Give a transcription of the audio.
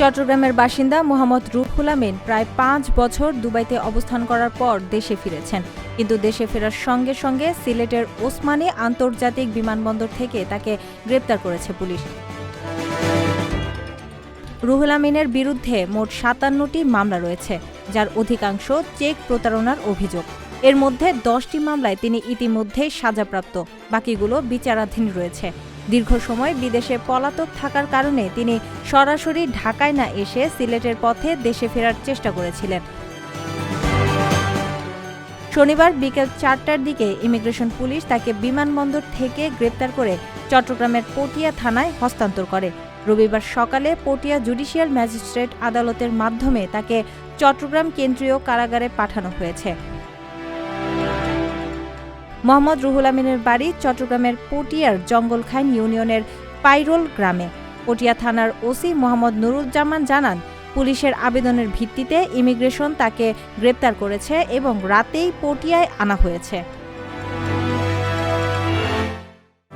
চট্টগ্রামের বাসিন্দা মোহাম্মদ রুহুল আমিন প্রায় পাঁচ বছর দুবাইতে অবস্থান করার পর দেশে ফিরেছেন। কিন্তু দেশে ফেরার সঙ্গে সঙ্গে সিলেটের ওসমানী আন্তর্জাতিক বিমানবন্দর থেকে তাকে গ্রেপ্তার করেছে পুলিশ। রুহুল আমিনের বিরুদ্ধে মোট সাতান্নটি মামলা রয়েছে, যার অধিকাংশ চেক প্রতারণার অভিযোগ। এর মধ্যে দশটি মামলায় তিনি ইতিমধ্যেই সাজাপ্রাপ্ত, বাকিগুলো বিচারাধীন রয়েছে। দীর্ঘ সময় বিদেশে পলাতক থাকার কারণে তিনি সরাসরি ঢাকায় না এসে সিলেটের পথে দেশে ফেরার চেষ্টা করেছিলেন। শনিবার বিকেল চারটার দিকে ইমিগ্রেশন পুলিশ তাকে বিমানবন্দর থেকে গ্রেপ্তার করে চট্টগ্রামের পটিয়া থানায় হস্তান্তর করে। রবিবার সকালে পটিয়া জুডিশিয়াল ম্যাজিস্ট্রেট আদালতের মাধ্যমে তাকে চট্টগ্রাম কেন্দ্রীয় কারাগারে পাঠানো হয়েছে। মোহাম্মদ রুহুল আমিনের বাড়ি চট্টগ্রামের পটিয়ার জঙ্গলখাইন ইউনিয়নের পাইরোল গ্রামে। পটিয়া থানার ওসি মোহাম্মদ নুরুজ্জামান জানান, পুলিশের আবেদনের ভিত্তিতে ইমিগ্রেশন তাকে গ্রেপ্তার করেছে এবং রাতেই পটিয়ায় আনা হয়েছে।